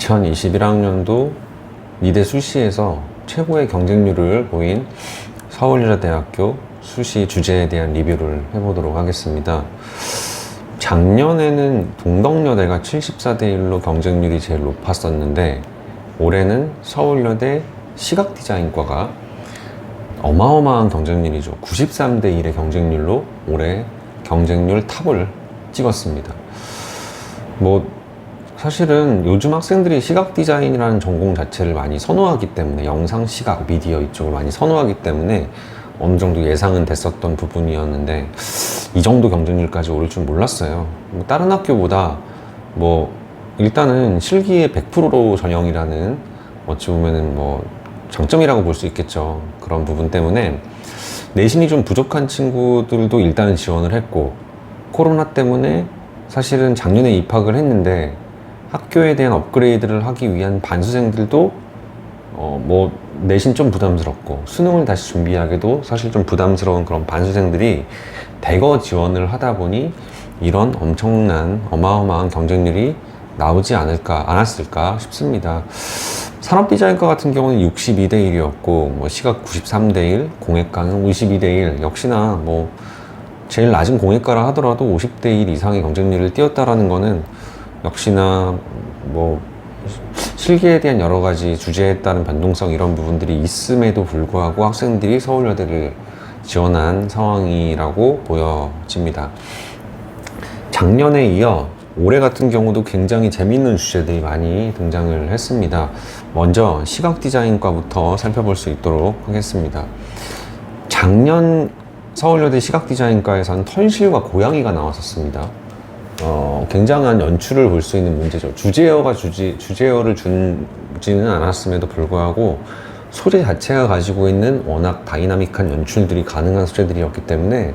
2021학년도 미대 수시에서 최고의 경쟁률을 보인 서울여자대학교 수시 주제에 대한 리뷰를 해보도록 하겠습니다. 작년에는 동덕여대가 74대 1로 경쟁률이 제일 높았었는데 올해는 서울여대 시각디자인과가 어마어마한 경쟁률이죠. 93대 1의 경쟁률로 올해 경쟁률 탑을 찍었습니다. 뭐 사실은 요즘 학생들이 시각 디자인이라는 전공 자체를 많이 선호하기 때문에 영상 시각 미디어 이쪽을 많이 선호하기 때문에 어느 정도 예상은 됐었던 부분이었는데 이 정도 경쟁률까지 오를 줄 몰랐어요. 뭐 다른 학교보다 뭐 일단은 실기의 100%로 전형이라는 어찌 보면은 뭐 장점이라고 볼 수 있겠죠. 그런 부분 때문에 내신이 좀 부족한 친구들도 일단은 지원을 했고 코로나 때문에 사실은 작년에 입학을 했는데 학교에 대한 업그레이드를 하기 위한 반수생들도 어 뭐 내신 좀 부담스럽고 수능을 다시 준비하기도 사실 좀 부담스러운 그런 반수생들이 대거 지원을 하다 보니 이런 엄청난 어마어마한 경쟁률이 나오지 않을까 않았을까 싶습니다. 산업 디자인과 같은 경우는 62대 1이었고 뭐 시각 93대 1, 공예과는 52대 1 역시나 뭐 제일 낮은 공예과라 하더라도 50대 1 이상의 경쟁률을 띄웠다라는 거는 역시나 뭐 실기에 대한 여러 가지 주제에 따른 변동성 이런 부분들이 있음에도 불구하고 학생들이 서울여대를 지원한 상황이라고 보여집니다. 작년에 이어 올해 같은 경우도 굉장히 재밌는 주제들이 많이 등장을 했습니다. 먼저 시각 디자인과부터 살펴볼 수 있도록 하겠습니다. 작년 서울여대 시각 디자인과에서는 털실과 고양이가 나왔었습니다. 어, 굉장한 연출을 볼 수 있는 문제죠. 주제어가 주지, 주제어를 주지는 않았음에도 불구하고 소재 자체가 가지고 있는 워낙 다이나믹한 연출들이 가능한 소재들이었기 때문에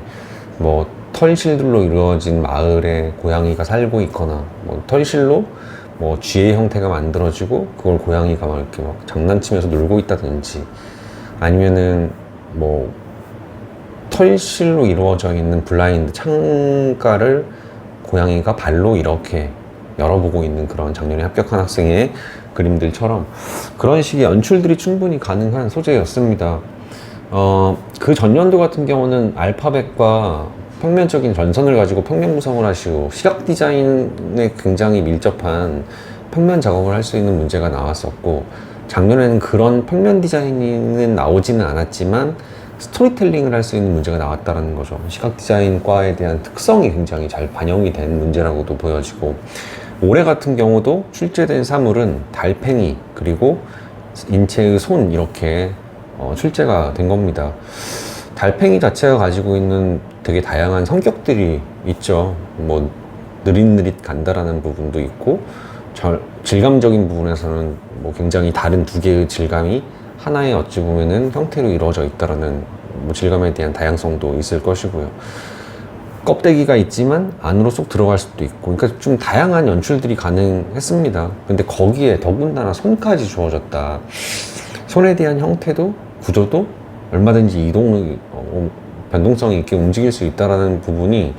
뭐 털실들로 이루어진 마을에 고양이가 살고 있거나 뭐 털실로 뭐 쥐의 형태가 만들어지고 그걸 고양이가 막 이렇게 막 장난치면서 놀고 있다든지 아니면은 뭐 털실로 이루어져 있는 블라인드 창가를 고양이가 발로 이렇게 열어보고 있는 그런 작년에 합격한 학생의 그림들처럼 그런 식의 연출들이 충분히 가능한 소재였습니다. 어, 그 전년도 같은 경우는 알파벳과 평면적인 전선을 가지고 평면 구성을 하시고 시각 디자인에 굉장히 밀접한 평면 작업을 할 수 있는 문제가 나왔었고 작년에는 그런 평면 디자인은 나오지는 않았지만 스토리텔링을 할 수 있는 문제가 나왔다는 거죠. 시각 디자인과에 대한 특성이 굉장히 잘 반영이 된 문제라고도 보여지고 올해 같은 경우도 출제된 사물은 달팽이 그리고 인체의 손 이렇게 어, 출제가 된 겁니다. 달팽이 자체가 가지고 있는 되게 다양한 성격들이 있죠. 뭐 느릿느릿 간다라는 부분도 있고 절, 질감적인 부분에서는 뭐 굉장히 다른 두 개의 질감이 하나의 어찌 보면은 형태로 이루어져 있다라는 뭐 질감에 대한 다양성도 있을 것이고요. 껍데기가 있지만 안으로 쏙 들어갈 수도 있고, 그러니까 좀 다양한 연출들이 가능했습니다. 근데 거기에 더군다나 손까지 주어졌다. 손에 대한 형태도 구조도 얼마든지 이동 어, 변동성이 있게 움직일 수 있다라는 부분이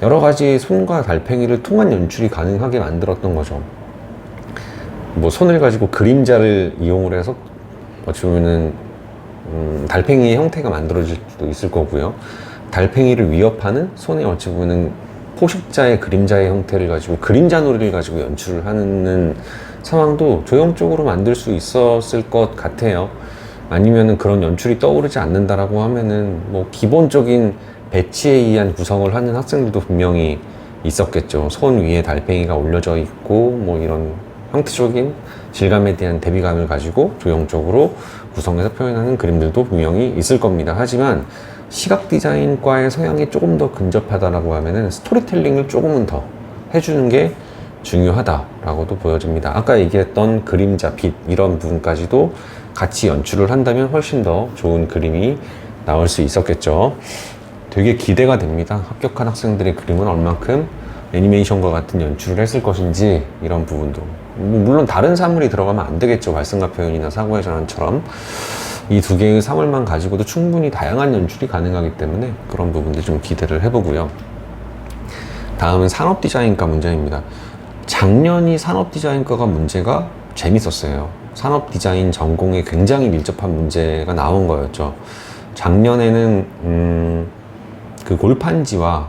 여러 가지 손과 달팽이를 통한 연출이 가능하게 만들었던 거죠. 뭐 손을 가지고 그림자를 이용을 해서 어찌 보면은 음, 달팽이의 형태가 만들어질 수도 있을 거고요. 달팽이를 위협하는 손에 어찌 보면은 포식자의 그림자의 형태를 가지고 그림자 놀이를 가지고 연출을 하는 상황도 조형적으로 만들 수 있었을 것 같아요. 아니면은 그런 연출이 떠오르지 않는다라고 하면은 뭐 기본적인 배치에 의한 구성을 하는 학생들도 분명히 있었겠죠. 손 위에 달팽이가 올려져 있고 뭐 이런 형태적인 질감에 대한 대비감을 가지고 조형적으로 구성해서 표현하는 그림들도 분명히 있을 겁니다. 하지만 시각 디자인과의 성향이 조금 더 근접하다라고 하면은 스토리텔링을 조금은 더 해주는 게 중요하다라고도 보여집니다. 아까 얘기했던 그림자, 빛 이런 부분까지도 같이 연출을 한다면 훨씬 더 좋은 그림이 나올 수 있었겠죠. 되게 기대가 됩니다. 합격한 학생들의 그림은 얼만큼 애니메이션과 같은 연출을 했을 것인지 이런 부분도 뭐 물론 다른 사물이 들어가면 안 되겠죠. 발성과 표현이나 사고의 전환처럼 이 두 개의 사물만 가지고도 충분히 다양한 연출이 가능하기 때문에 그런 부분들 좀 기대를 해보고요. 다음은 산업 디자인과 문제입니다. 작년이 산업 디자인과가 문제가 재밌었어요. 산업 디자인 전공에 굉장히 밀접한 문제가 나온 거였죠. 작년에는 음, 그 골판지와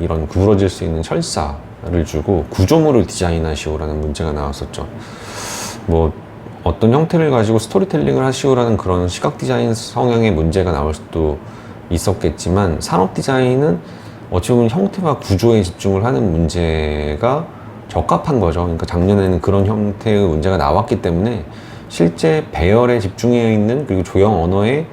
이런 구부러질 수 있는 철사 를 주고 구조물을 디자인하시오라는 문제가 나왔었죠. 뭐 어떤 형태를 가지고 스토리텔링을 하시오라는 그런 시각 디자인 성향의 문제가 나올 수도 있었겠지만 산업 디자인은 어찌 보면 형태와 구조에 집중을 하는 문제가 적합한 거죠. 그러니까 작년에는 그런 형태의 문제가 나왔기 때문에 실제 배열에 집중해 있는 그리고 조형 언어에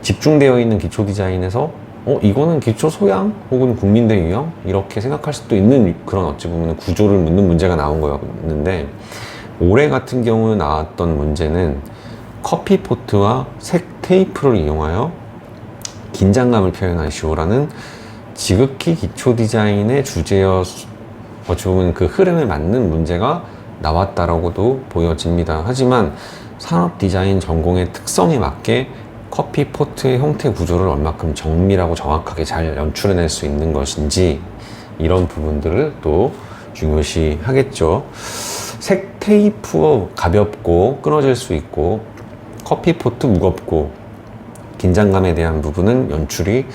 집중되어 있는 기초 디자인에서 어 이거는 기초 소양 혹은 국민대 유형 이렇게 생각할 수도 있는 그런 어찌 보면 구조를 묻는 문제가 나온 거였는데 올해 같은 경우 나왔던 문제는 커피 포트와 색 테이프를 이용하여 긴장감을 표현하시오라는 지극히 기초 디자인의 주제여 어찌 보면 그 흐름에 맞는 문제가 나왔다라고도 보여집니다. 하지만 산업 디자인 전공의 특성에 맞게 커피 포트의 형태 구조를 얼마큼 정밀하고 정확하게 잘 연출해낼 수 있는 것인지 이런 부분들을 또 중요시 하겠죠. 색 테이프 가볍고 끊어질 수 있고 커피 포트 무겁고 긴장감에 대한 부분은 연출이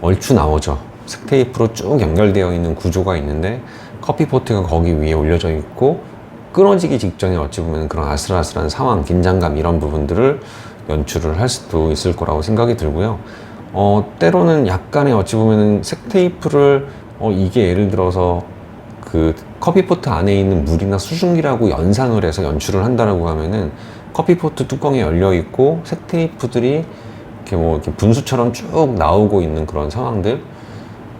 얼추 나오죠. 색 테이프로 쭉 연결되어 있는 구조가 있는데 커피 포트가 거기 위에 올려져 있고 끊어지기 직전에 어찌 보면 그런 아슬아슬한 상황, 긴장감 이런 부분들을 연출을 할 수도 있을 거라고 생각이 들고요. 어, 때로는 약간의 어찌 보면은 색 테이프를 어, 이게 예를 들어서 그 커피포트 안에 있는 물이나 수증기라고 연상을 해서 연출을 한다라고 하면은 커피포트 뚜껑이 열려 있고 색 테이프들이 이렇게 뭐 이렇게 분수처럼 쭉 나오고 있는 그런 상황들.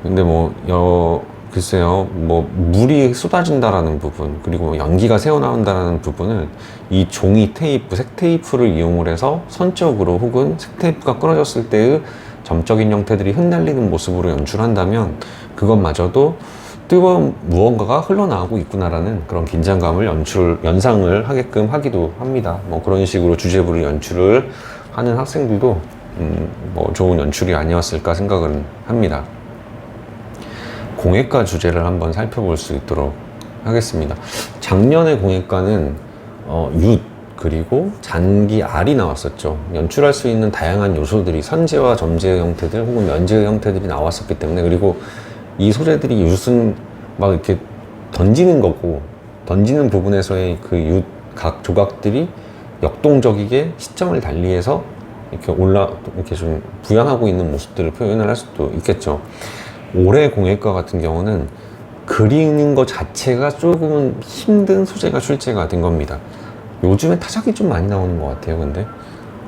근데 뭐, 여, 글쎄요, 뭐, 물이 쏟아진다라는 부분, 그리고 뭐 연기가 새어나온다라는 부분을 이 종이 테이프, 색 테이프를 이용을 해서 선적으로 혹은 색 테이프가 끊어졌을 때의 점적인 형태들이 흩날리는 모습으로 연출한다면 그것마저도 뜨거운 무언가가 흘러나오고 있구나라는 그런 긴장감을 연출, 연상을 하게끔 하기도 합니다. 뭐 그런 식으로 주제부를 연출을 하는 학생들도 음, 뭐 좋은 연출이 아니었을까 생각은 합니다. 공예과 주제를 한번 살펴볼 수 있도록 하겠습니다. 작년에 공예과는 어, 윷 그리고 잔기 알이 나왔었죠. 연출할 수 있는 다양한 요소들이 선재와 점재의 형태들 혹은 면재의 형태들이 나왔었기 때문에 그리고 이 소재들이 윷은 막 이렇게 던지는 거고 던지는 부분에서의 그 윷 각 조각들이 역동적이게 시점을 달리해서 이렇게 올라 이렇게 좀 부양하고 있는 모습들을 표현을 할 수도 있겠죠. 올해 공예과 같은 경우는 그리는 것 자체가 조금은 힘든 소재가 출제가 된 겁니다. 요즘에 타자기 좀 많이 나오는 것 같아요, 근데.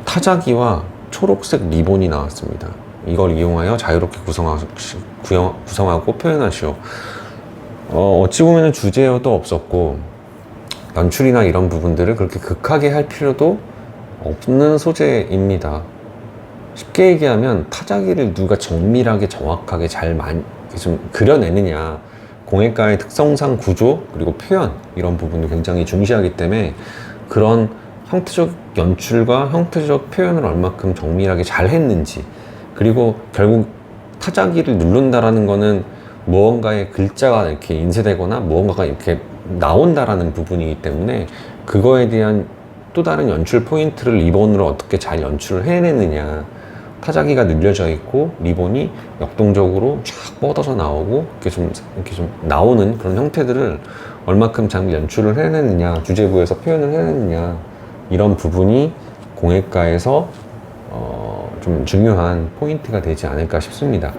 타자기와 초록색 리본이 나왔습니다. 이걸 이용하여 자유롭게 구성하, 구성하고 표현하시오. 어, 어찌 보면 주제어도 없었고, 연출이나 이런 부분들을 그렇게 극하게 할 필요도 없는 소재입니다. 쉽게 얘기하면 타자기를 누가 정밀하게 정확하게 잘 많이 좀 그려내느냐. 공예과의 특성상 구조 그리고 표현 이런 부분을 굉장히 중시하기 때문에 그런 형태적 연출과 형태적 표현을 얼마큼 정밀하게 잘 했는지 그리고 결국 타자기를 누른다라는 거는 무언가의 글자가 이렇게 인쇄되거나 무언가가 이렇게 나온다라는 부분이기 때문에 그거에 대한 또 다른 연출 포인트를 리본으로 어떻게 잘 연출을 해내느냐 타자기가 늘려져 있고 리본이 역동적으로 쫙 뻗어서 나오고 이렇게 좀 이렇게 좀 나오는 그런 형태들을 얼마큼 잘 연출을 해내느냐 주제부에서 표현을 해내느냐 이런 부분이 공예과에서 어, 좀 중요한 포인트가 되지 않을까 싶습니다.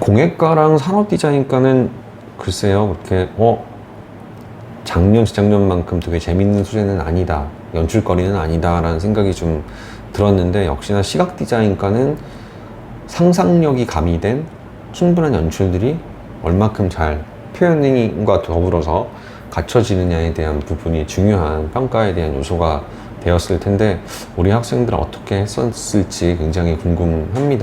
공예과랑 산업 디자인과는 글쎄요 그렇게 어 작년 재작년만큼 되게 재밌는 소재는 아니다 연출거리는 아니다라는 생각이 좀 들었는데 역시나 시각 디자인과는 상상력이 가미된 충분한 연출들이 얼마큼 잘 표현과 더불어서 갖춰지느냐에 대한 부분이 중요한 평가에 대한 요소가 되었을 텐데 우리 학생들 어떻게 했었을지 굉장히 궁금합니다.